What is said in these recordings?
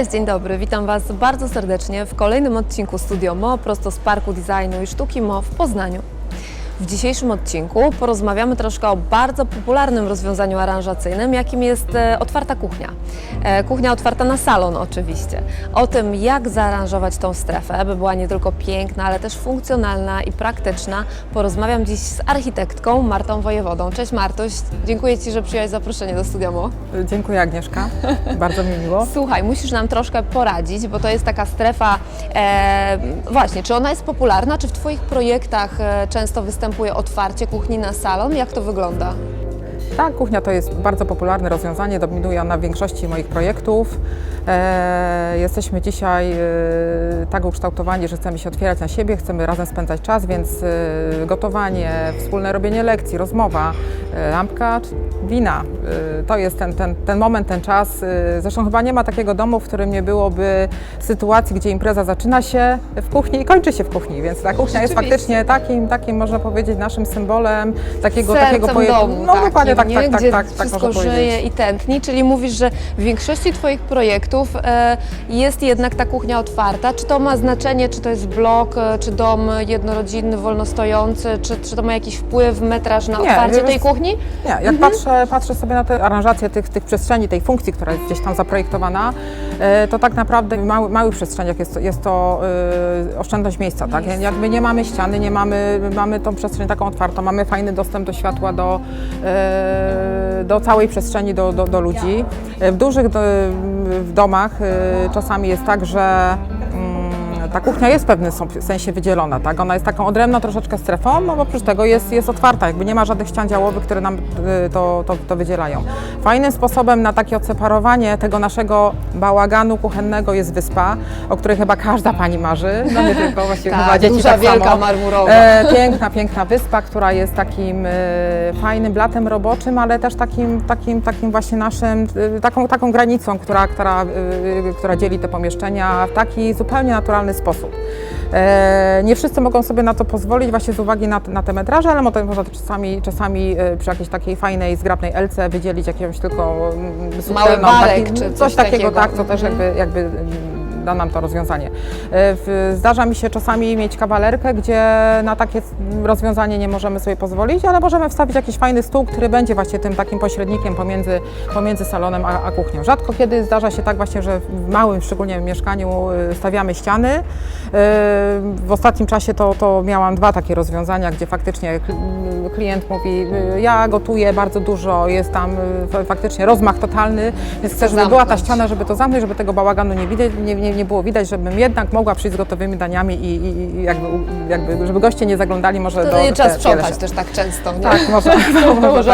Cześć, dzień dobry. Witam Was bardzo serdecznie w kolejnym odcinku Studio Mo prosto z Parku Designu i Sztuki Mo w Poznaniu. W dzisiejszym odcinku porozmawiamy troszkę o bardzo popularnym rozwiązaniu aranżacyjnym, jakim jest e, otwarta kuchnia. E, kuchnia otwarta na salon oczywiście. O tym, jak zaaranżować tą strefę, by była nie tylko piękna, ale też funkcjonalna i praktyczna, porozmawiam dziś z architektką Martą Wojewodą. Cześć Martuś, dziękuję Ci, że przyjąłeś zaproszenie do Studio Mo. Dziękuję Agnieszka, bardzo mi miło. Słuchaj, musisz nam troszkę poradzić, bo to jest taka strefa. E, właśnie, czy ona jest popularna? Czy w Twoich projektach e, często występuje otwarcie kuchni na salon? Jak to wygląda? Tak, kuchnia to jest bardzo popularne rozwiązanie, dominuje ona w większości moich projektów. E, jesteśmy dzisiaj e, tak ukształtowani, że chcemy się otwierać na siebie, chcemy razem spędzać czas, więc e, gotowanie, wspólne robienie lekcji, rozmowa, e, lampka, wina. E, to jest ten, ten, ten moment, ten czas. E, zresztą chyba nie ma takiego domu, w którym nie byłoby sytuacji, gdzie impreza zaczyna się w kuchni i kończy się w kuchni, więc ta kuchnia jest faktycznie takim, takim można powiedzieć, naszym symbolem takiego, Sercem takiego poje- domu, No takim, dokładnie tak, nie? tak, tak, Gdzie tak, tak wszystko można żyje powiedzieć. i tętni, czyli mówisz, że w większości Twoich projektów e, jest jednak ta kuchnia otwarta. Czy to ma znaczenie, czy to jest blok, e, czy dom jednorodzinny, wolnostojący, czy, czy to ma jakiś wpływ, metraż na Nie, otwarcie wiesz- tej kuchni? Nie, jak patrzę, patrzę sobie na tę aranżację tych, tych przestrzeni, tej funkcji, która jest gdzieś tam zaprojektowana, e, to tak naprawdę w mały, małych przestrzeniach jest to, jest to e, oszczędność miejsca, tak? Jakby nie mamy ściany, nie mamy, mamy tą przestrzeń taką otwartą, mamy fajny dostęp do światła, do, e, do całej przestrzeni, do, do, do ludzi. E, W dużych do, w domach e, czasami jest tak, że ta kuchnia jest w pewnym sensie wydzielona, tak? Ona jest taką odrębną troszeczkę strefą, no bo oprócz tego jest, jest otwarta, jakby nie ma żadnych ścian działowych, które nam y, to, to, to wydzielają. Fajnym sposobem na takie odseparowanie tego naszego bałaganu kuchennego jest wyspa, o której chyba każda pani marzy, no nie tylko, właściwie chyba Tak, dzieci duża, tak wielka, samo. marmurowa. E, piękna, piękna wyspa, która jest takim e, fajnym blatem roboczym, ale też takim, takim, takim właśnie naszym, e, taką, taką granicą, która, która, e, która dzieli te pomieszczenia w taki zupełnie naturalny sposób. E, nie wszyscy mogą sobie na to pozwolić właśnie z uwagi na, na te metraże, ale mo- można czasami, czasami e, przy jakiejś takiej fajnej, zgrabnej elce wydzielić jakąś tylko mm, subtelną, barek taki- czy coś, coś takiego, takiego. tak, co też Mhm. jakby, jakby mm, da nam to rozwiązanie. E, w- Zdarza mi się czasami mieć kawalerkę, gdzie na takie rozwiązanie nie możemy sobie pozwolić, ale możemy wstawić jakiś fajny stół, który będzie właśnie tym takim pośrednikiem pomiędzy, pomiędzy salonem a, a kuchnią. Rzadko kiedy zdarza się tak właśnie, że w małym szczególnie mieszkaniu y, stawiamy ściany. Y, W ostatnim czasie to, to miałam dwa takie rozwiązania, gdzie faktycznie kl- klient mówi, y, ja gotuję bardzo dużo, jest tam y, fa- faktycznie rozmach totalny, więc chcę, żeby była ta ściana, żeby to zamknąć, żeby tego bałaganu nie, widać, nie, nie, nie było widać, żebym jednak mogła przyjść z gotowymi daniami i, i, jakby, jakby, żeby goście nie zaglądali może To do nie trzeba te- sprzątać też tak często, nie? tak, Może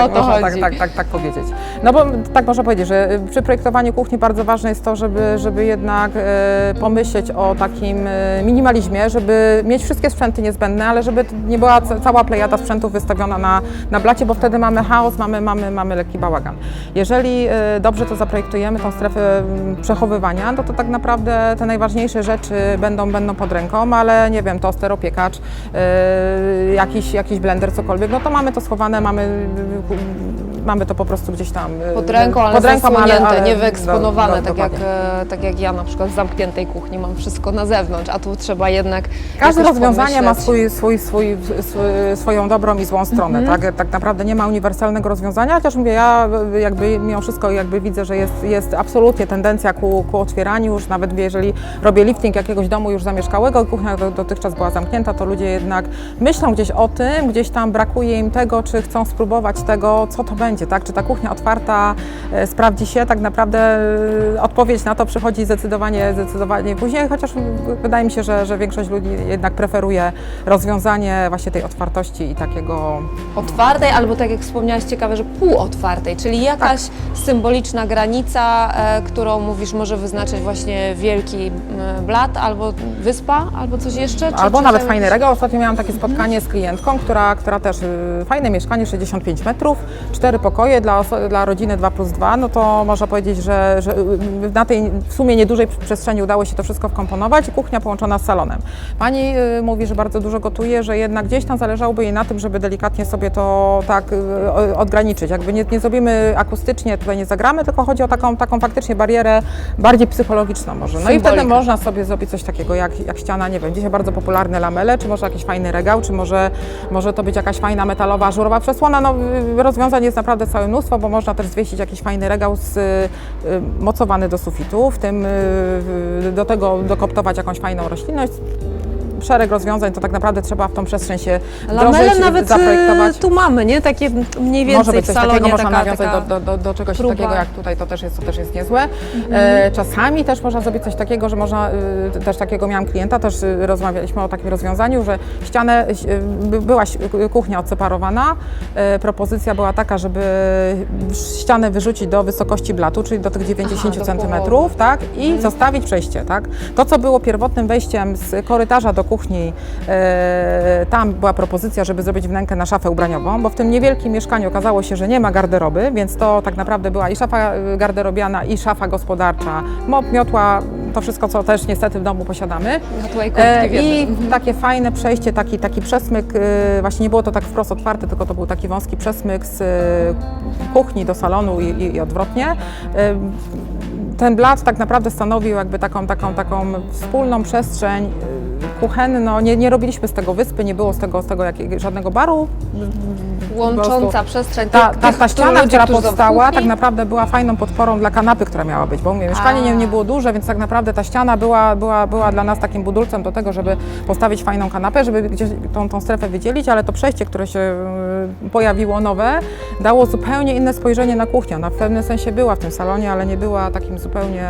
o tak, to można tak, chodzi. tak, tak, tak powiedzieć. No bo tak można powiedzieć, że y, przy projektowaniu kuchni bardzo ważne jest to, żeby, żeby jednak e, pomyśleć o takim e, minimalizmie, żeby mieć wszystkie sprzęty niezbędne, ale żeby nie była ca- cała plejada sprzętów wystawiona na, na blacie, bo wtedy mamy chaos, mamy, mamy, mamy lekki bałagan. Jeżeli e, dobrze to zaprojektujemy, tą strefę mm, przechowywania, no to tak naprawdę te najważniejsze rzeczy będą, będą pod ręką, ale nie wiem, toster, opiekacz, e, jakiś, jakiś blender, cokolwiek, no to mamy to schowane, mamy, mamy to po prostu gdzieś tam. e, Pod ręką, ale pod ręką, zasłonięte, nie wyeksponowane, do- do- tak, jak, e, tak jak ja na przykład w zamkniętej kuchni mam wszystko na zewnątrz, a tu trzeba jednak Każde rozwiązanie ma pomyśleć. swój, swój, swój, swój, swoją dobrą i złą stronę. Mhm. Tak? tak naprawdę nie ma uniwersalnego rozwiązania, chociaż mówię, ja e, jakby mimo wszystko jakby widzę, że jest, jest absolutnie tendencja ku, ku otwieraniu już, nawet jeżeli robię lifting jakiegoś domu już zamieszkałego, kuchnia do, dotychczas była zamknięta, to ludzie jednak myślą gdzieś o tym, gdzieś tam brakuje im tego, czy chcą spróbować tego, co to będzie, tak? Czy ta kuchnia otwarta e, sprawdzi się, tak naprawdę e, odpowiedź na to przychodzi zdecydowanie, zdecydowanie później, chociaż wydaje mi się, że, że większość ludzi jednak preferuje rozwiązanie właśnie tej otwartości i takiego Otwartej albo tak jak wspomniałaś, ciekawe, że półotwartej, czyli jakaś symboliczna granica, e, którą mówisz może wyznaczyć właśnie wielki blat albo wyspa, albo coś jeszcze? Czy, Albo czy nawet fajny regał. Ostatnio miałam takie spotkanie z klientką, która, która też y, fajne mieszkanie, 65 metrów, cztery pokoje dla, dla rodziny 2 plus 2, no to można powiedzieć, że, że y, na tej w sumie niedużej przestrzeni udało się to wszystko wkomponować i kuchnia połączona z salonem. Pani y, mówi, że bardzo dużo gotuje, że jednak gdzieś tam zależałoby jej na tym, żeby delikatnie sobie to tak y, odgraniczyć. Jakby nie, nie zrobimy akustycznie, tutaj nie zagramy, tylko chodzi o taką, taką faktycznie barierę bardziej psychologiczną może. No i wtedy można sobie zrobić coś takiego jak, jak ściana, nie wiem, dzisiaj bardzo popularne lamele, czy może jakiś fajny regał, czy może, może to być jakaś fajna metalowa, żurowa przesłona. No, rozwiązań jest naprawdę całe mnóstwo, bo można też zwieścić jakiś fajny regał z, y, y, mocowany do sufitu, w tym y, do tego dokoptować jakąś fajną roślinność. Szereg rozwiązań, to tak naprawdę trzeba w tą przestrzeń się wdrożyć, nawet zaprojektować. y, tu mamy, nie? Takie mniej więcej Może być w coś salonie takiego, można taka, nawiązać taka... do, do, do, do czegoś próba. takiego jak tutaj, to też jest, to też jest niezłe. E, czasami też można zrobić coś takiego, że można, y, też takiego miałam klienta, też y, rozmawialiśmy o takim rozwiązaniu, że ścianę, by- była kuchnia odseparowana, e, propozycja była taka, żeby ścianę wyrzucić do wysokości blatu, czyli do tych 90 Aha, do centymetrów, tak, i zostawić przejście, tak. To, co było pierwotnym wejściem z korytarza do kuchni, e, tam była propozycja, żeby zrobić wnękę na szafę ubraniową, bo w tym niewielkim mieszkaniu okazało się, że nie ma garderoby, więc to tak naprawdę była i szafa y, garderobiana, i szafa gospodarcza, mop, miotła, to wszystko, co też niestety w domu posiadamy. Tutaj E, I jednym. takie fajne przejście, taki, taki przesmyk, e, właśnie nie było to tak wprost otwarte, tylko to był taki wąski przesmyk z e, kuchni do salonu i, i, i odwrotnie. E, Ten blat tak naprawdę stanowił jakby taką, taką, taką wspólną przestrzeń kuchenną. Nie, nie robiliśmy z tego wyspy, nie było z tego, z tego jakiego, żadnego baru. Łącząca przestrzeń Ta, tych, ta, ta ściana, ludzi, która powstała, tak naprawdę była fajną podporą dla kanapy, która miała być, bo mówię, mieszkanie nie, nie było duże, więc tak naprawdę ta ściana była, była, była dla nas takim budulcem do tego, żeby postawić fajną kanapę, żeby gdzieś tą, tą strefę wydzielić, ale to przejście, które się y, pojawiło nowe, dało zupełnie inne spojrzenie na kuchnię. Ona w pewnym sensie była w tym salonie, ale nie była takim zupełnie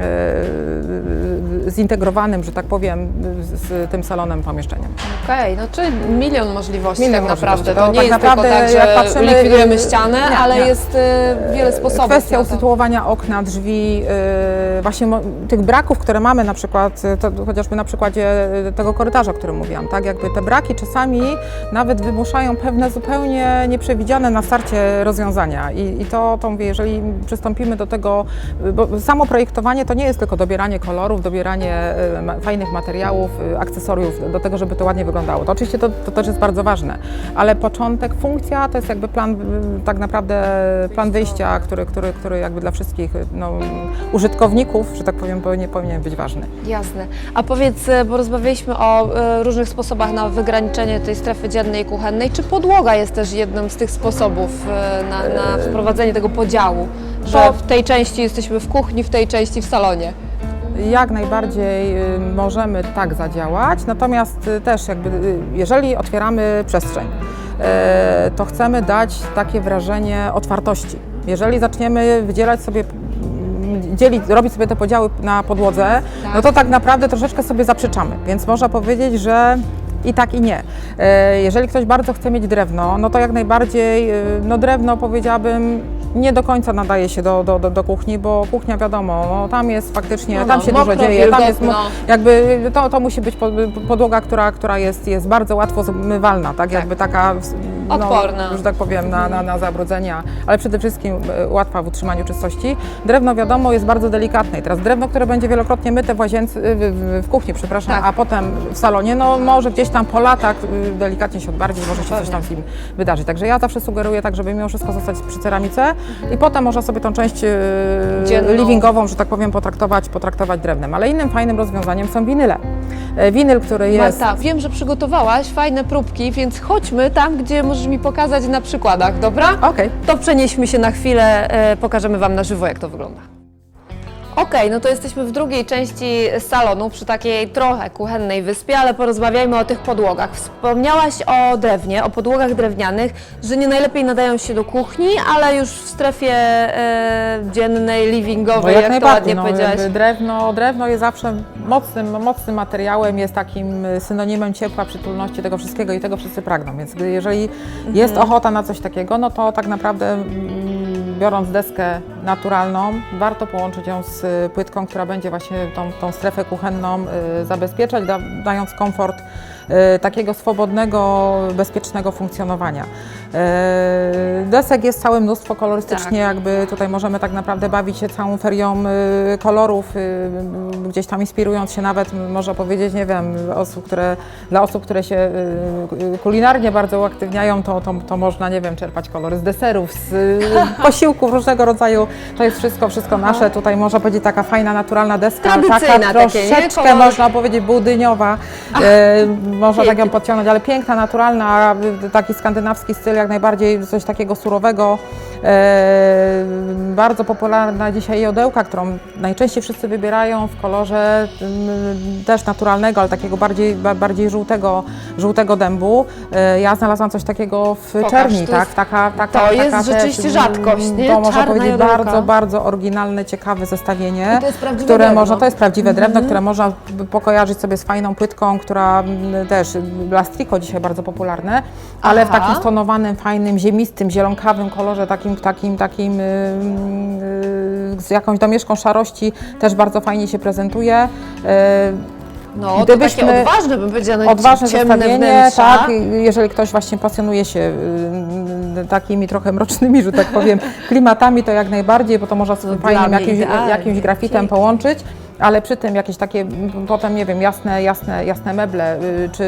e, zintegrowanym, że tak powiem, z, tym salonem pomieszczeniem. Okej, no czyli milion możliwości Milion tak naprawdę. To, To nie tak jest naprawdę, tak, jak patrzymy, likwidujemy y, ścianę, nie, ale nie. jest y, wiele sposobów. Kwestia usytuowania okna, drzwi, yy, właśnie tych braków, które mamy na przykład, y, to chociażby na przykładzie y, tego korytarza, o którym mówiłam, tak, jakby te braki czasami nawet wymuszają pewne zupełnie nieprzewidziane na starcie rozwiązania i, i to, to mówię, jeżeli przystąpimy do tego, y, bo samo projektowanie to nie jest tylko dobieranie kolorów, dobieranie y, fajnych materiałów, y, akcesoriów do tego, żeby to ładnie wyglądało. To oczywiście to, to też jest bardzo ważne, ale początek, funkcja to jest jakby plan, tak naprawdę plan wyjścia, który, który, który jakby dla wszystkich no, użytkowników, że tak powiem, powinien, powinien być ważny. Jasne. A powiedz, e, bo rozmawialiśmy o e, różnych sposobach na wygraniczenie tej strefy dziennej i kuchennej. Czy podłoga jest też jednym z tych sposobów e, na, na wprowadzenie tego podziału? Że w tej części jesteśmy w kuchni, w tej części w salonie. Jak najbardziej y, możemy tak zadziałać, natomiast y, też jakby, y, jeżeli otwieramy przestrzeń, to chcemy dać takie wrażenie otwartości. Jeżeli zaczniemy wydzielać sobie dzielić, robić sobie te podziały na podłodze, no to tak naprawdę troszeczkę sobie zaprzeczamy. Więc można powiedzieć, że i tak i nie. E, Jeżeli ktoś bardzo chce mieć drewno, no to jak najbardziej, e, no drewno powiedziałabym nie do końca nadaje się do, do, do, do kuchni, bo kuchnia wiadomo, no, tam jest faktycznie, No, tam no, się mokro, dużo dzieje, tam jest mo- wilgotno. jakby to, to musi być po- podłoga, która, która jest, jest bardzo łatwo zmywalna, tak? Jakby taka no, Odporna. że tak powiem, na, na, na zabrudzenia, ale przede wszystkim e, łatwa w utrzymaniu czystości. Drewno wiadomo jest bardzo delikatne i teraz drewno, które będzie wielokrotnie myte w łazience, w, w, w kuchni, przepraszam, Tak. a potem w salonie, no może gdzieś tam po latach y, delikatnie się odbardzić, może się coś tam z nim wydarzyć. Także ja zawsze sugeruję tak, żeby mimo wszystko zostać przy ceramice i potem można sobie tą część Dzienną. livingową, że tak powiem, potraktować, potraktować drewnem. Ale innym fajnym rozwiązaniem są winyle. E, Winyl, który jest... Marta, wiem, że przygotowałaś fajne próbki, więc chodźmy tam, gdzie możesz mi pokazać na przykładach, dobra? Okej. To przenieśmy się na chwilę, e, pokażemy Wam na żywo, jak to wygląda. Okej, no to jesteśmy w drugiej części salonu, przy takiej trochę kuchennej wyspie, ale porozmawiajmy o tych podłogach. Wspomniałaś o drewnie, o podłogach drewnianych, że nie najlepiej nadają się do kuchni, ale już w strefie e, dziennej, No livingowej, jak, to najbardziej. ładnie No, powiedziałaś. jakby drewno, drewno jest zawsze mocnym, mocnym materiałem, jest takim y, synonimem ciepła, przytulności, tego wszystkiego i tego wszyscy pragną. Więc gdy- jeżeli jest Mhm. ochota na coś takiego, no to tak naprawdę mm, biorąc deskę naturalną. Warto połączyć ją z y, płytką, która będzie właśnie tą, tą strefę kuchenną y, zabezpieczać, da, dając komfort y, takiego swobodnego, bezpiecznego funkcjonowania. Desek jest całe mnóstwo kolorystycznie, jakby tutaj możemy tak naprawdę bawić się całą ferią kolorów, gdzieś tam inspirując się nawet, można powiedzieć, nie wiem, osób, które, dla osób, które się kulinarnie bardzo uaktywniają, to, to, to można, nie wiem, czerpać kolory z deserów, z posiłków różnego rodzaju. To jest wszystko, wszystko nasze. Tutaj można powiedzieć taka fajna, naturalna deska, Tradycyjna taka takie, nie? troszeczkę można powiedzieć budyniowa, e, można tak ją pięknie. podciągnąć, ale piękna, naturalna, y, taki skandynawski styl, jak najbardziej coś takiego surowego. E, bardzo popularna dzisiaj jodełka, którą najczęściej wszyscy wybierają w kolorze mm, też naturalnego, ale takiego bardziej, ba- bardziej żółtego, żółtego dębu. E, ja znalazłam coś takiego w Pokaż, czerni, to tak? jest- taka, taka, to jest taka rzeczywiście też, rzadkość, mm, nie? To można powiedzieć jodełka. bardzo, bardzo oryginalne, ciekawe zestawienie, I to jest prawdziwe które drewno. można, to jest prawdziwe drewno, Mhm. które można pokojarzyć sobie z fajną płytką, która mm, też, blastriko dzisiaj bardzo popularne, ale w Aha. takim stonowanym, fajnym, ziemistym, zielonkawym kolorze, takim, takim, takim y, y, z jakąś domieszką szarości też bardzo fajnie się prezentuje. Y, No, to Gdybyśmy- takie odważne bym powiedziała, no, Odważne ciemne tak, jeżeli ktoś właśnie pasjonuje się takimi trochę mrocznymi, że tak powiem, klimatami, to jak najbardziej, bo to można z No, fajnym jakimś, jakimś grafitem Pięknie. połączyć. Ale przy tym jakieś takie potem, nie wiem, jasne, jasne, jasne meble, y, czy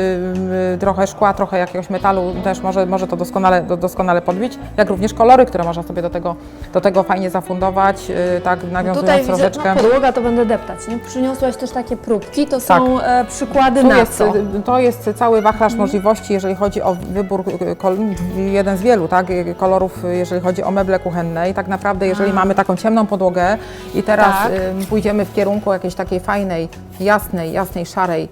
y, trochę szkła, trochę jakiegoś metalu też może, może to doskonale, do, doskonale podbić, jak również kolory, które można sobie do tego, do tego fajnie zafundować, y, tak nawiązując Tutaj widzę, troszeczkę. no, podłoga to będę deptać, nie? Przyniosłaś też takie próbki, to Tak. są e, przykłady Tu na jest, co? to jest cały wachlarz możliwości, jeżeli chodzi o wybór, jeden z wielu tak, kolorów, jeżeli chodzi o meble kuchenne. I tak naprawdę, jeżeli mamy taką ciemną podłogę i teraz Tak. y, pójdziemy w kierunku jakiejś takiej fajnej, jasnej, jasnej, szarej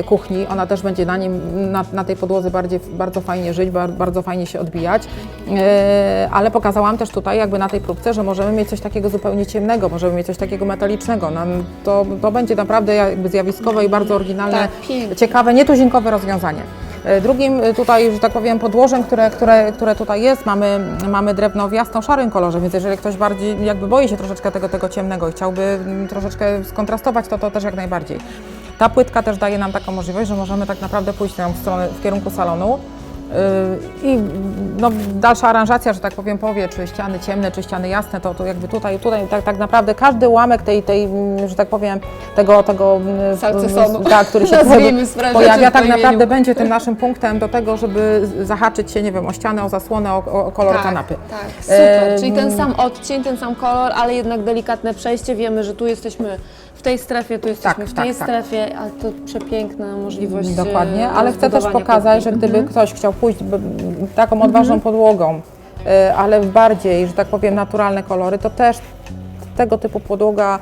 y, kuchni, ona też będzie na, nim, na, na tej podłodze bardziej, bardzo fajnie żyć, bar, bardzo fajnie się odbijać. Y, ale pokazałam też tutaj jakby na tej próbce, że możemy mieć coś takiego zupełnie ciemnego, możemy mieć coś takiego metalicznego. No, to, to będzie naprawdę jakby zjawiskowe i bardzo oryginalne, Tak, ciekawe, nietuzinkowe rozwiązanie. E, Drugim e, tutaj, że tak powiem, podłożem, które, które, które tutaj jest, mamy, mamy drewno w jasno-szarym kolorze, więc jeżeli ktoś bardziej jakby boi się troszeczkę tego, tego ciemnego i chciałby mm, troszeczkę skontrastować, to to też jak najbardziej. Ta płytka też daje nam taką możliwość, że możemy tak naprawdę pójść w stronę, w kierunku salonu. Yy, I no, dalsza aranżacja, że tak powiem, powie, czy ściany ciemne, czy ściany jasne, to, to jakby tutaj, tutaj tak, tak naprawdę każdy ułamek tej, tej, że tak powiem, tego, tego mm, Salcesonu. tak, który się pojawia, tak naprawdę będzie tym naszym punktem do tego, żeby zahaczyć się, nie wiem, o ścianę, o zasłonę, o, o kolor kanapy. Tak, super. Em, Czyli ten sam odcień, ten sam kolor, ale jednak delikatne przejście. Wiemy, że tu jesteśmy tej strefie, tu jesteśmy Tak, w tej tak, tak. strefie, a to przepiękna możliwość. Dokładnie, e, ale chcę też pokazać, że gdyby ktoś chciał pójść taką odważną podłogą, y, ale w bardziej, że tak powiem, naturalne kolory, to też tego typu podłoga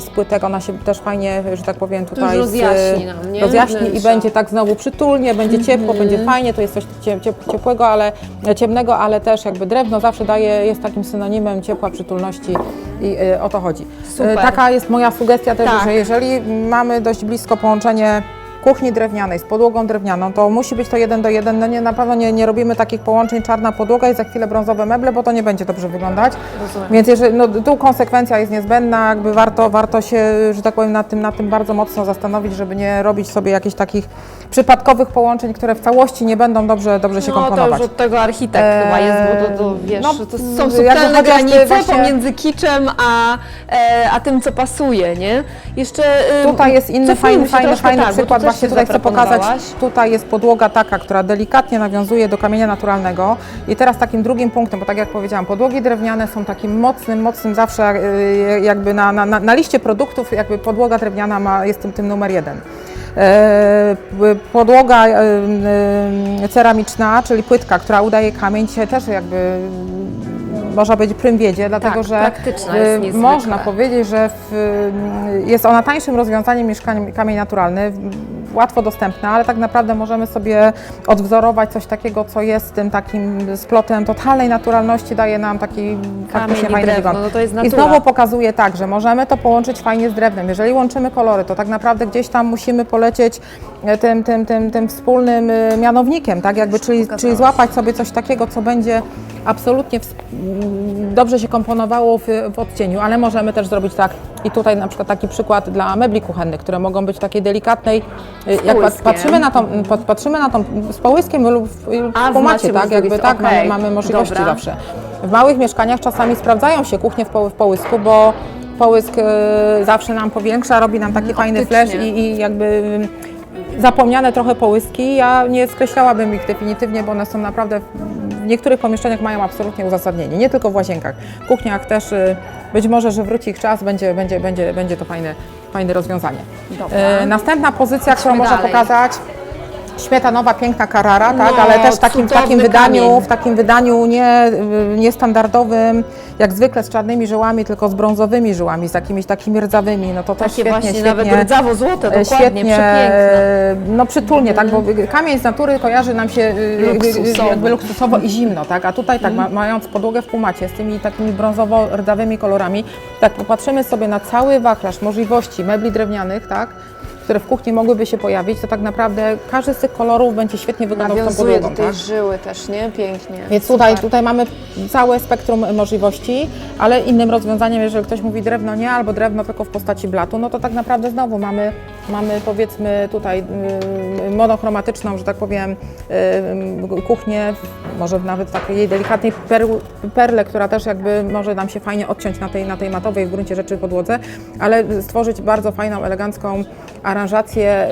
z płytek, ona się też fajnie, że tak powiem, tutaj rozjaśni nam, nie? rozjaśni i będzie tak znowu przytulnie, będzie ciepło, będzie fajnie, to jest coś cie- ciep- ciepłego, ale ciemnego, ale też jakby drewno zawsze daje, jest takim synonimem ciepła, przytulności i y, o to chodzi. Super. Taka jest moja sugestia też, Tak. że jeżeli mamy dość blisko połączenie kuchni drewnianej z podłogą drewnianą, to musi być to jeden do jeden. No nie, na pewno nie, nie robimy takich połączeń czarna podłoga i za chwilę brązowe meble, bo to nie będzie dobrze wyglądać. Rozumiem. Więc jeżeli, no, tu konsekwencja jest niezbędna, jakby warto, warto się, że tak powiem, nad tym, nad tym bardzo mocno zastanowić, żeby nie robić sobie jakichś takich przypadkowych połączeń, które w całości nie będą dobrze, dobrze się No to komponować. już od tego architekt Eee, chyba jest, bo to, to wiesz, no, to są subtelne granice właśnie- pomiędzy kiczem a, e, a tym, co pasuje, nie? Jeszcze e, Tutaj jest inny fajny, fajny, fajny tak, przykład. Właśnie tutaj chcę pokazać. Tutaj jest podłoga taka, która delikatnie nawiązuje do kamienia naturalnego. I teraz takim drugim punktem, bo tak jak powiedziałam, podłogi drewniane są takim mocnym, mocnym zawsze y, jakby na, na, na, liście produktów jakby podłoga drewniana ma, jest tym, tym numer jeden. E, Podłoga e, e, ceramiczna, czyli płytka, która udaje kamień, dzisiaj też jakby można powiedzieć prym wiedzie, dlatego Tak, że e, można powiedzieć, że w, jest ona tańszym rozwiązaniem niż kamień naturalny, łatwo dostępna, ale tak naprawdę możemy sobie odwzorować coś takiego, co jest tym takim splotem totalnej naturalności, daje nam taki faktycznie fajny drewno, wygląd. no I znowu pokazuje tak, że możemy to połączyć fajnie z drewnem. Jeżeli łączymy kolory, to tak naprawdę gdzieś tam musimy polecieć e, tym, tym, tym, tym wspólnym e, mianownikiem, tak jakby, czyli, czyli złapać sobie coś takiego, co będzie absolutnie dobrze się komponowało w, w odcieniu, ale możemy też zrobić tak i tutaj na przykład taki przykład dla mebli kuchennych, które mogą być takiej delikatnej, y, jak pat- patrzymy na tą, pat- patrzymy na tą z połyskiem lub w, lub A, w pomacie, macie tak, jakby tak, mamy, okej, mamy możliwości dobra. zawsze. W małych mieszkaniach czasami sprawdzają się kuchnie w, po, w połysku, bo połysk y, zawsze nam powiększa, robi nam taki fajny optycznie. flash i, i jakby y, zapomniane trochę połyski. Ja nie skreślałabym ich definitywnie, bo one są naprawdę w niektórych pomieszczeniach mają absolutnie uzasadnienie, nie tylko w łazienkach. W kuchniach też y, być może, że wróci ich czas, będzie, będzie, będzie, będzie to fajne, fajne rozwiązanie. Dobra. E, następna pozycja, którą można dalej. pokazać, śmietanowa, piękna Carrara, tak, No, ale też w takim, w takim wydaniu, kamień. w takim wydaniu nie, y, niestandardowym, jak zwykle z czarnymi żyłami, tylko z brązowymi żyłami, z jakimiś takimi rdzawymi, no to też Takie świetnie, właśnie świetnie, nawet rdzawo-złote, e, dokładnie, świetnie, przepiękne. no przytulnie, tak, bo kamień z natury kojarzy nam się y, Luksusowo. Mhm. jakby luksusowo i zimno, tak, a tutaj tak, ma, mając podłogę w półmacie z tymi takimi brązowo-rdawymi kolorami, tak, popatrzymy sobie na cały wachlarz możliwości mebli drewnianych, tak, które w kuchni mogłyby się pojawić, to tak naprawdę każdy z tych kolorów będzie świetnie wyglądał Nawiązuje do podłogą, tej tak? żyły też, nie? Pięknie. Więc tutaj, tutaj mamy całe spektrum możliwości, ale innym rozwiązaniem, jeżeli ktoś mówi drewno nie, albo drewno tylko w postaci blatu, no to tak naprawdę znowu mamy, mamy powiedzmy tutaj y, monochromatyczną, że tak powiem, y, kuchnię, może nawet takiej delikatnej perle, która też jakby może nam się fajnie odciąć na tej, na tej matowej w gruncie rzeczy podłodze, ale stworzyć bardzo fajną, elegancką aranżację,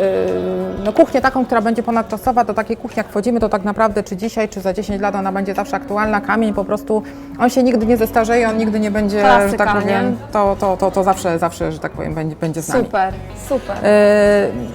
y, no kuchnię taką, która będzie ponadczasowa, do takiej kuchni jak wchodzimy, to tak naprawdę czy dzisiaj, czy za 10 lat ona będzie zawsze aktualna, kamień po prostu, on się nigdy nie zestarzeje, on nigdy nie będzie, że Klasyka, tak nie? powiem, to, to, to, to zawsze, zawsze, że tak powiem, będzie, będzie z nami. Super, super.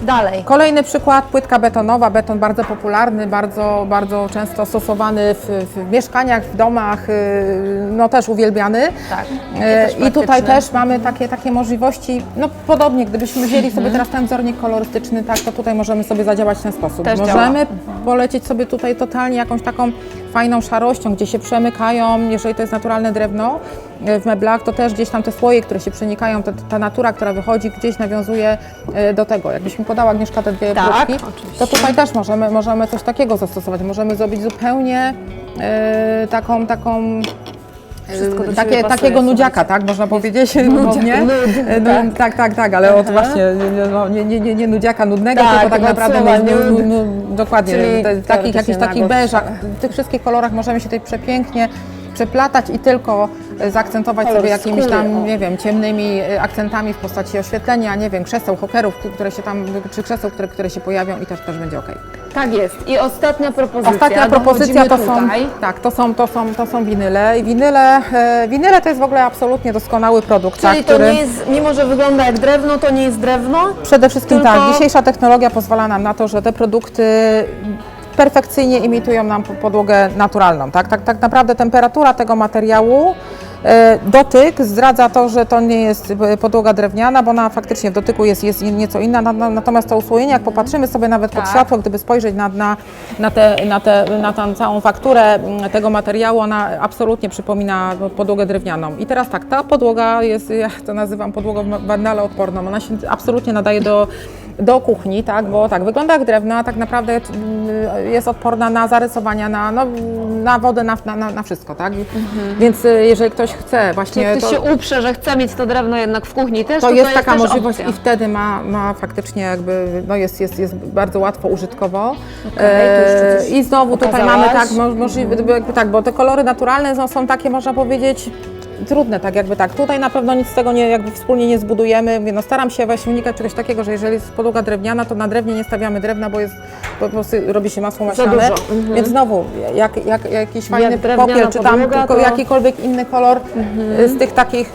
Y, Dalej. Kolejny przykład, płytka betonowa, beton bardzo popularny, bardzo, bardzo często stosowany w, w mieszkaniach, w domach, y, no też uwielbiany. Tak. E, też I tutaj też mamy takie, takie możliwości, no podobnie, gdybyśmy wzięli sobie teraz ten wzornik kolorystyczny, tak, to tutaj możemy sobie zadziałać w ten sposób. Też możemy działa. polecieć sobie tutaj totalnie jakąś taką fajną szarością, gdzie się przemykają, jeżeli to jest naturalne drewno e, w meblach, to też gdzieś tam te słoje, które się przenikają, ta, ta natura, która wychodzi, gdzieś nawiązuje e, do tego. Jakbyś mi podała Agnieszka te dwie Tak, próbki, to tutaj też możemy, możemy coś takiego zastosować. Możemy zrobić zupełnie e, taką, taką Wszystko do takie, pasuje, takiego nudziaka, tak? Można powiedzieć, Nudziak, no, tak. tak, tak, tak, ale od właśnie nie, no, nie, nie, nie, nie nudziaka nudnego, Tak, tylko tak od naprawdę nud, nu, dokładnie, czyli te, takich jakichś takich beżach, w tych wszystkich kolorach możemy się tutaj przepięknie przeplatać i tylko e, zaakcentować Kolor sobie jakimiś tam, nie wiem, ciemnymi e, akcentami w postaci oświetlenia, nie wiem, krzeseł, hokerów, które się tam, czy krzeseł, które, które się pojawią i też, też będzie ok. Tak jest. I ostatnia propozycja. Ostatnia propozycja to są, tutaj. tak, to są, to są, to są winyle. I winyle, e, winyle to jest w ogóle absolutnie doskonały produkt, Czyli tak, to który nie jest, mimo że wygląda jak drewno, to nie jest drewno? przede wszystkim tylko- tak, dzisiejsza technologia pozwala nam na to, że te produkty perfekcyjnie imitują nam po- podłogę naturalną, tak, tak, tak naprawdę temperatura tego materiału e, Dotyk zdradza to, że to nie jest e, podłoga drewniana, bo ona faktycznie w dotyku jest, jest nieco inna, na- na- natomiast to usłojenie, jak popatrzymy sobie nawet pod Tak. światło, gdyby spojrzeć na, na, na, te, na, te, na tą całą fakturę mm, tego materiału, ona absolutnie przypomina podłogę drewnianą. I teraz tak, ta podłoga jest, ja to nazywam podłogą wandaloodporną, ona się absolutnie nadaje do, do kuchni, tak, bo tak, wygląda jak drewno, a tak naprawdę mm, jest odporna na zarysowania, na, no, na wodę, na, na, na wszystko, tak? Więc y, jeżeli ktoś chce właśnie... Jak ktoś to- się uprze, że chce mieć to drewno jednak w kuchni też, to to, jest taka też możliwość opcja. i wtedy ma, ma faktycznie jakby, no jest, jest, jest bardzo łatwo użytkowo. jeszcze coś I znowu tutaj mamy tak, mo, możliwe, jakby tak, bo te kolory naturalne są, są takie, można powiedzieć, trudne, tak jakby tak. Tutaj na pewno nic z tego nie, jakby wspólnie nie zbudujemy. Mówię, No staram się właśnie unikać czegoś takiego, że jeżeli jest podłoga drewniana, to na drewnie nie stawiamy drewna, bo jest, po prostu robi się masło maślane. dużo, mhm. Więc znowu, jak, jak, jakiś fajny drewniana popiel, czy tam podłoga, to- jakikolwiek inny kolor y, z tych takich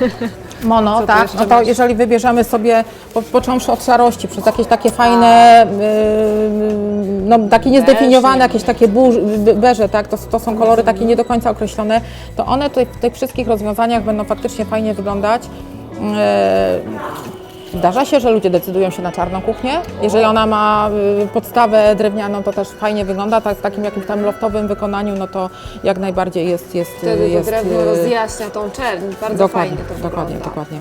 mono, Co tak, jeszcze no to masz? jeżeli wybierzemy sobie, po, począwszy od szarości, przez jakieś takie fajne, yy, no takie niezdefiniowane, jakieś takie burz, be- beże, tak, to, to są kolory takie nie do końca określone, to one tutaj w tych wszystkich rozwiązaniach będą faktycznie fajnie wyglądać. Yy, Zdarza się, że ludzie decydują się na czarną kuchnię. Jeżeli ona ma y, podstawę drewnianą, to też fajnie wygląda. Tak, w takim jakimś tam loftowym wykonaniu, no to jak najbardziej jest. jest Wtedy jest, drewno y, rozjaśnia tą czerń. Bardzo Dokładnie, fajnie to dokładnie, wygląda. dokładnie.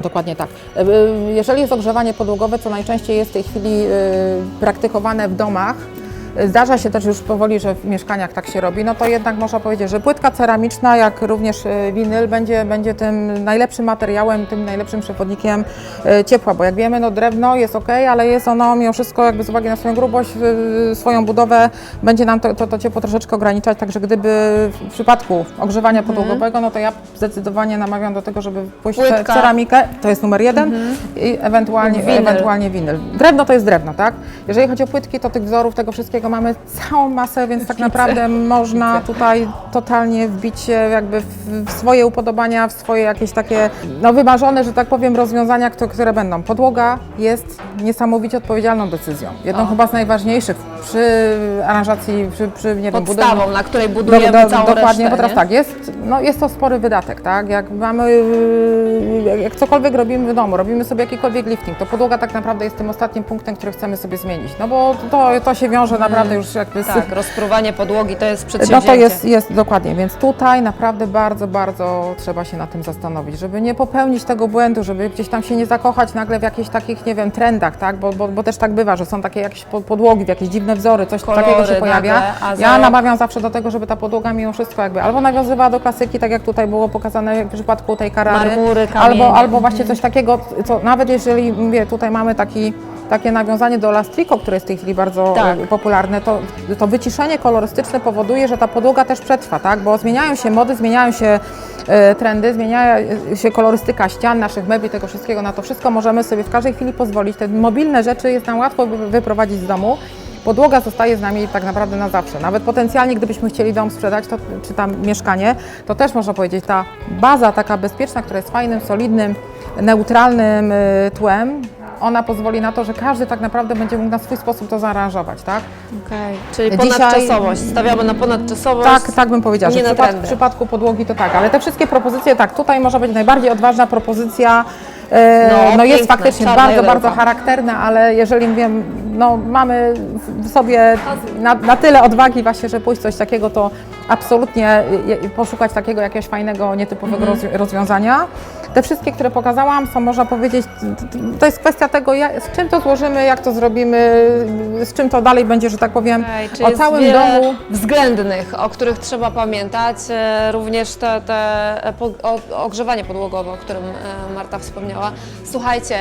Dokładnie tak. E, Jeżeli jest ogrzewanie podłogowe, co najczęściej jest w tej chwili praktykowane w domach, Zdarza się też już powoli, że w mieszkaniach tak się robi, no to jednak można powiedzieć, że płytka ceramiczna, jak również e, winyl, będzie, będzie tym najlepszym materiałem, tym najlepszym przewodnikiem e, ciepła, bo jak wiemy, no drewno jest ok, ale jest ono mimo wszystko jakby z uwagi na swoją grubość, e, swoją budowę, będzie nam to, to, to ciepło troszeczkę ograniczać, także gdyby w przypadku ogrzewania podłogowego, no to ja zdecydowanie namawiam do tego, żeby pójść w ceramikę, to jest numer jeden i ewentualnie, winyl. ewentualnie winyl. Drewno to jest drewno, tak? Jeżeli chodzi o płytki, to tych wzorów, tego wszystkiego mamy całą masę, więc tak naprawdę można tutaj totalnie wbić się jakby w, swoje upodobania, w swoje jakieś takie no wymarzone, że tak powiem, rozwiązania, które, będą. Podłoga jest niesamowicie odpowiedzialną decyzją. Jedną chyba z najważniejszych przy aranżacji, przy, przy nie wiem, budowaniu. Podstawą, na której budujemy Do, do, całą dokładnie, resztę, bo teraz nie? tak, jest, no jest to spory wydatek, tak? Jak mamy, yy, jak- jak cokolwiek robimy w domu, robimy sobie jakikolwiek lifting, to podłoga tak naprawdę jest tym ostatnim punktem, który chcemy sobie zmienić, no bo to, to się wiąże naprawdę już jakby. Tak, rozpruwanie podłogi to jest No przedsięwzięcie. to jest, jest dokładnie, więc tutaj naprawdę bardzo, bardzo trzeba się na tym zastanowić, żeby nie popełnić tego błędu, żeby gdzieś tam się nie zakochać nagle w jakichś takich, nie wiem, trendach, tak? Bo, bo, bo też tak bywa, że są takie jakieś po- podłogi, jakieś dziwne wzory, coś Kolory takiego się pojawia. nagle, ja namawiam zawsze do tego, żeby ta podłoga mimo wszystko jakby albo nawiązywała do klasyki, tak jak tutaj było pokazane w przypadku tej karary, Marmury, albo, albo właśnie coś takiego, co nawet jeżeli, mówię, tutaj mamy taki takie nawiązanie do lastriko, które jest w tej chwili bardzo Tak. e, popularne, to, to wyciszenie kolorystyczne powoduje, że ta podłoga też przetrwa, tak? Bo zmieniają się mody, zmieniają się e, trendy, zmienia się kolorystyka ścian, naszych mebli, tego wszystkiego. Na to wszystko możemy sobie w każdej chwili pozwolić. Te mobilne rzeczy jest nam łatwo wy- wyprowadzić z domu. Podłoga zostaje z nami tak naprawdę na zawsze. Nawet potencjalnie, gdybyśmy chcieli dom sprzedać, to, czy tam mieszkanie, to też można powiedzieć, ta baza taka bezpieczna, która jest fajnym, solidnym, neutralnym y, tłem, ona pozwoli na to, że każdy tak naprawdę będzie mógł na swój sposób to zaaranżować, tak? Okej, Czyli Dzisiaj- ponadczasowość. Stawiamy na ponadczasowość. Tak, tak bym powiedziała, że nie w, na przypad- w trendy. przypadku podłogi to tak, ale te wszystkie propozycje, tak, tutaj może być najbardziej odważna propozycja, e, No, no, jest piękne, faktycznie czarna bardzo, bardzo charakterna, ale jeżeli wiem, no mamy w sobie na, na tyle odwagi właśnie, że pójść coś takiego, to absolutnie poszukać takiego jakiegoś fajnego, nietypowego Mhm. rozwi- rozwiązania. Te wszystkie, które pokazałam, są, można powiedzieć, to jest kwestia tego, jak, z czym to złożymy, jak to zrobimy, z czym to dalej będzie, że tak powiem, czy o całym domu. względnych, o których trzeba pamiętać. E, Również te, te e, po, o, ogrzewanie podłogowe, o którym e, Marta wspomniała. Słuchajcie,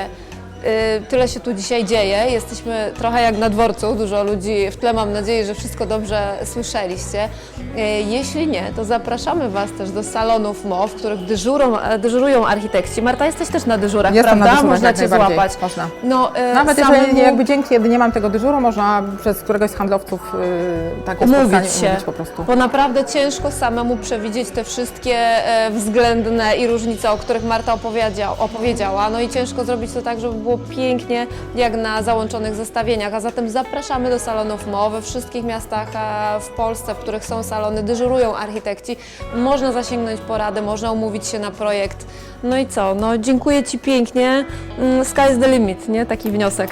tyle się tu dzisiaj dzieje. Jesteśmy trochę jak na dworcu, dużo ludzi w tle. Mam nadzieję, że wszystko dobrze słyszeliście. E, Jeśli nie, to zapraszamy Was też do salonów MOW, w których dyżurą, e, dyżurują architekci. Marta, jesteś też na dyżurach, Jestem na prawda? dyżurach Można Cię złapać. Można. No, e, Nawet samemu- jeżeli nie, jakby dzięki, kiedy nie mam tego dyżuru, można przez któregoś z handlowców yy, takie umówić się, umówić po prostu. bo naprawdę ciężko samemu przewidzieć te wszystkie e, względne i różnice, o których Marta opowiedział, opowiedziała. No i ciężko zrobić to tak, żeby było pięknie, jak na załączonych zestawieniach. A zatem zapraszamy do salonów MO we wszystkich miastach e, w Polsce, w których są salony, dyżurują architekci. Można zasięgnąć porady, można umówić się na projekt. No i co? No dziękuję Ci pięknie. Mm, Sky is the limit, nie? Taki wniosek.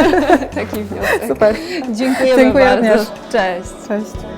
Taki wniosek. Super. Dziękujemy Dziękuję bardzo. również. Cześć. Cześć.